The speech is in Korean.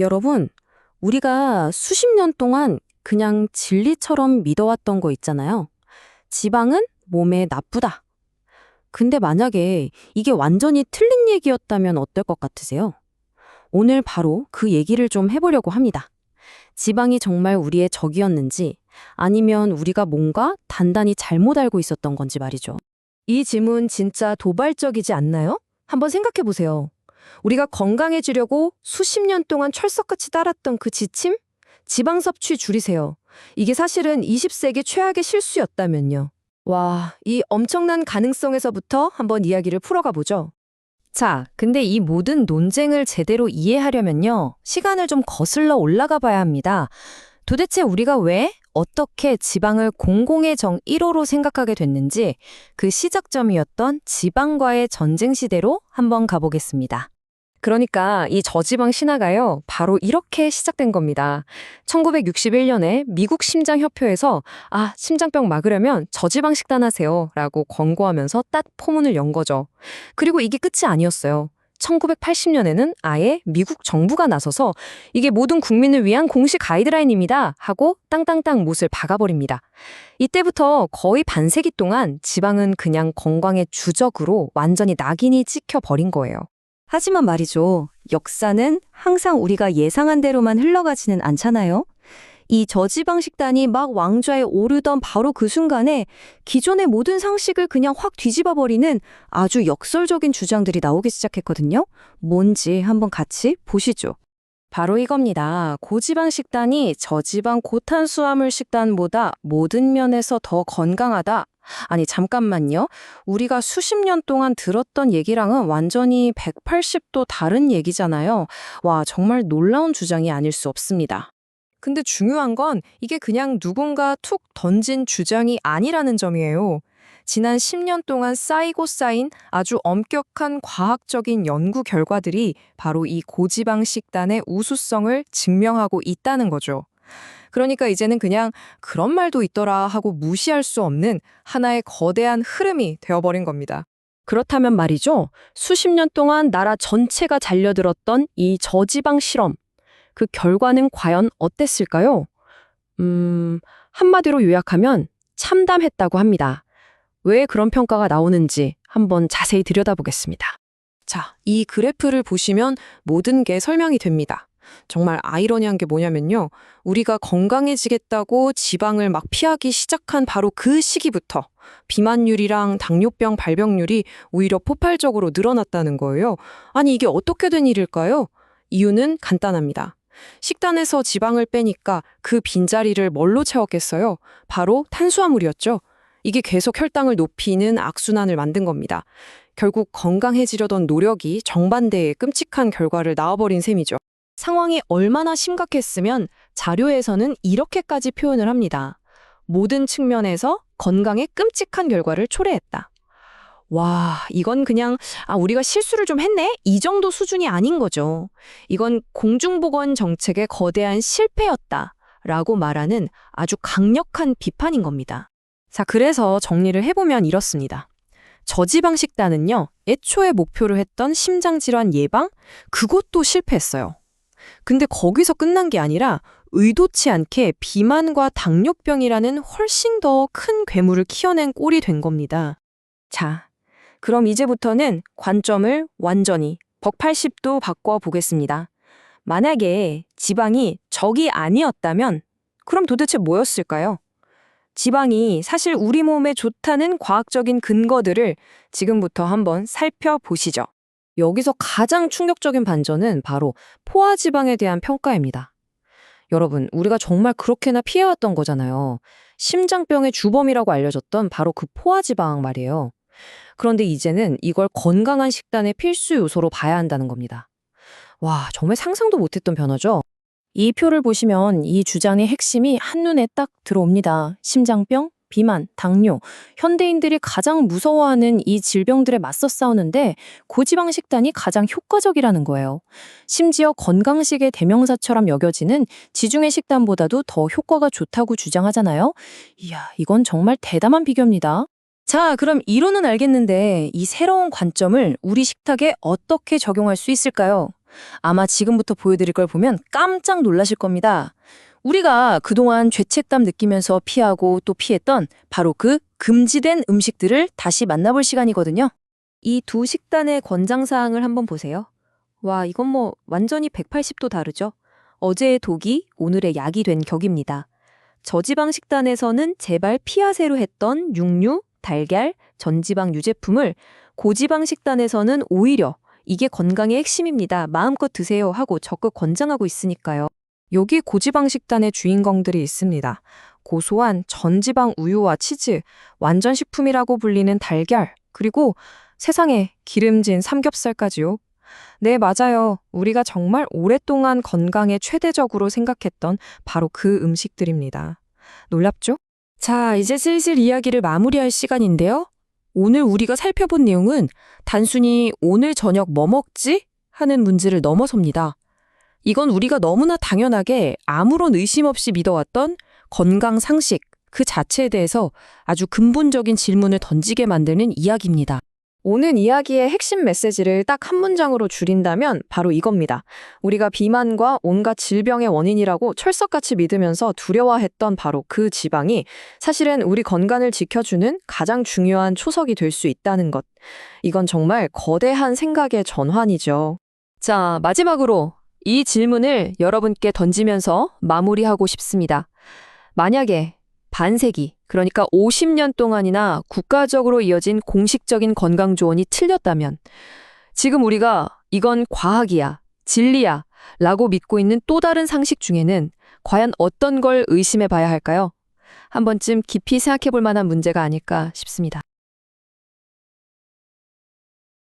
여러분, 우리가 수십 년 동안 그냥 진리처럼 믿어왔던 거 있잖아요. 지방은 몸에 나쁘다. 근데 만약에 이게 완전히 틀린 얘기였다면 어떨 것 같으세요? 오늘 바로 그 얘기를 좀 해보려고 합니다. 지방이 정말 우리의 적이었는지 아니면 우리가 뭔가 단단히 잘못 알고 있었던 건지 말이죠. 이 질문 진짜 도발적이지 않나요? 한번 생각해 보세요. 우리가 건강해지려고 수십 년 동안 철석같이 따랐던 그 지침? 지방 섭취 줄이세요. 이게 사실은 20세기 최악의 실수였다면요. 와, 이 엄청난 가능성에서부터 한번 이야기를 풀어가 보죠. 자, 근데 이 모든 논쟁을 제대로 이해하려면요. 시간을 좀 거슬러 올라가 봐야 합니다. 도대체 우리가 왜, 어떻게 지방을 공공의 정 1호로 생각하게 됐는지 그 시작점이었던 지방과의 전쟁 시대로 한번 가보겠습니다. 그러니까 이 저지방 신화가요, 바로 이렇게 시작된 겁니다. 1961년에 미국 심장협회에서 아, 심장병 막으려면 저지방 식단하세요 라고 권고하면서 딱 포문을 연 거죠. 그리고 이게 끝이 아니었어요. 1980년에는 아예 미국 정부가 나서서 이게 모든 국민을 위한 공식 가이드라인입니다 하고 땅땅땅 못을 박아버립니다. 이때부터 거의 반세기 동안 지방은 그냥 건강의 주적으로 완전히 낙인이 찍혀버린 거예요. 하지만 말이죠. 역사는 항상 우리가 예상한 대로만 흘러가지는 않잖아요. 이 저지방 식단이 막 왕좌에 오르던 바로 그 순간에 기존의 모든 상식을 그냥 확 뒤집어 버리는 아주 역설적인 주장들이 나오기 시작했거든요. 뭔지 한번 같이 보시죠. 바로 이겁니다. 고지방 식단이 저지방 고탄수화물 식단보다 모든 면에서 더 건강하다. 아니, 잠깐만요. 우리가 수십 년 동안 들었던 얘기랑은 완전히 180도 다른 얘기잖아요. 와, 정말 놀라운 주장이 아닐 수 없습니다. 근데 중요한 건 이게 그냥 누군가 툭 던진 주장이 아니라는 점이에요. 지난 10년 동안 쌓이고 쌓인 아주 엄격한 과학적인 연구 결과들이 바로 이 고지방 식단의 우수성을 증명하고 있다는 거죠. 그러니까 이제는 그냥 그런 말도 있더라 하고 무시할 수 없는 하나의 거대한 흐름이 되어버린 겁니다. 그렇다면 말이죠. 수십 년 동안 나라 전체가 잘려들었던 이 저지방 실험. 그 결과는 과연 어땠을까요? 음, 한마디로 요약하면 참담했다고 합니다. 왜 그런 평가가 나오는지 한번 자세히 들여다보겠습니다. 자, 이 그래프를 보시면 모든 게 설명이 됩니다. 정말 아이러니한 게 뭐냐면요. 우리가 건강해지겠다고 지방을 막 피하기 시작한 바로 그 시기부터 비만율이랑 당뇨병 발병률이 오히려 폭발적으로 늘어났다는 거예요. 아니, 이게 어떻게 된 일일까요? 이유는 간단합니다. 식단에서 지방을 빼니까 그 빈자리를 뭘로 채웠겠어요? 바로 탄수화물이었죠. 이게 계속 혈당을 높이는 악순환을 만든 겁니다. 결국 건강해지려던 노력이 정반대의 끔찍한 결과를 낳아버린 셈이죠. 상황이 얼마나 심각했으면 자료에서는 이렇게까지 표현을 합니다. 모든 측면에서 건강에 끔찍한 결과를 초래했다. 와, 이건 그냥 아 우리가 실수를 좀 했네. 이 정도 수준이 아닌 거죠. 이건 공중보건 정책의 거대한 실패였다라고 말하는 아주 강력한 비판인 겁니다. 자, 그래서 정리를 해보면 이렇습니다. 저지방 식단은요, 애초에 목표로 했던 심장질환 예방? 그것도 실패했어요. 근데 거기서 끝난 게 아니라 의도치 않게 비만과 당뇨병이라는 훨씬 더 큰 괴물을 키워낸 꼴이 된 겁니다. 자, 그럼 이제부터는 관점을 완전히 180도 바꿔 보겠습니다. 만약에 지방이 적이 아니었다면 그럼 도대체 뭐였을까요? 지방이 사실 우리 몸에 좋다는 과학적인 근거들을 지금부터 한번 살펴보시죠. 여기서 가장 충격적인 반전은 바로 포화 지방에 대한 평가입니다. 여러분, 우리가 정말 그렇게나 피해왔던 거잖아요. 심장병의 주범이라고 알려졌던 바로 그 포화 지방 말이에요. 그런데 이제는 이걸 건강한 식단의 필수 요소로 봐야 한다는 겁니다. 와, 정말 상상도 못했던 변화죠? 이 표를 보시면 이 주장의 핵심이 한눈에 딱 들어옵니다. 심장병, 비만, 당뇨, 현대인들이 가장 무서워하는 이 질병들에 맞서 싸우는데 고지방 식단이 가장 효과적이라는 거예요. 심지어 건강식의 대명사처럼 여겨지는 지중해 식단보다도 더 효과가 좋다고 주장하잖아요. 이야, 이건 정말 대담한 비교입니다. 자, 그럼 이론은 알겠는데 이 새로운 관점을 우리 식탁에 어떻게 적용할 수 있을까요? 아마 지금부터 보여드릴 걸 보면 깜짝 놀라실 겁니다. 우리가 그동안 죄책감 느끼면서 피하고 또 피했던 바로 그 금지된 음식들을 다시 만나볼 시간이거든요. 이 두 식단의 권장사항을 한번 보세요. 와, 이건 뭐 완전히 180도 다르죠? 어제의 독이 오늘의 약이 된 격입니다. 저지방 식단에서는 제발 피하세로 했던 육류, 달걀, 전지방 유제품을 고지방 식단에서는 오히려 이게 건강의 핵심입니다. 마음껏 드세요 하고 적극 권장하고 있으니까요. 여기 고지방 식단의 주인공들이 있습니다. 고소한 전지방 우유와 치즈, 완전 식품이라고 불리는 달걀, 그리고 세상에 기름진 삼겹살까지요. 네, 맞아요. 우리가 정말 오랫동안 건강에 최대적으로 생각했던 바로 그 음식들입니다. 놀랍죠? 자, 이제 슬슬 이야기를 마무리할 시간인데요. 오늘 우리가 살펴본 내용은 단순히 오늘 저녁 뭐 먹지? 하는 문제를 넘어섭니다. 이건 우리가 너무나 당연하게 아무런 의심 없이 믿어왔던 건강 상식 그 자체에 대해서 아주 근본적인 질문을 던지게 만드는 이야기입니다. 오늘 이야기의 핵심 메시지를 딱 한 문장으로 줄인다면 바로 이겁니다. 우리가 비만과 온갖 질병의 원인이라고 철석같이 믿으면서 두려워했던 바로 그 지방이 사실은 우리 건강을 지켜주는 가장 중요한 초석이 될 수 있다는 것. 이건 정말 거대한 생각의 전환이죠. 자, 마지막으로 이 질문을 여러분께 던지면서 마무리하고 싶습니다. 만약에 반세기, 그러니까 50년 동안이나 국가적으로 이어진 공식적인 건강 조언이 틀렸다면 지금 우리가 이건 과학이야, 진리야 라고 믿고 있는 또 다른 상식 중에는 과연 어떤 걸 의심해 봐야 할까요? 한 번쯤 깊이 생각해 볼 만한 문제가 아닐까 싶습니다.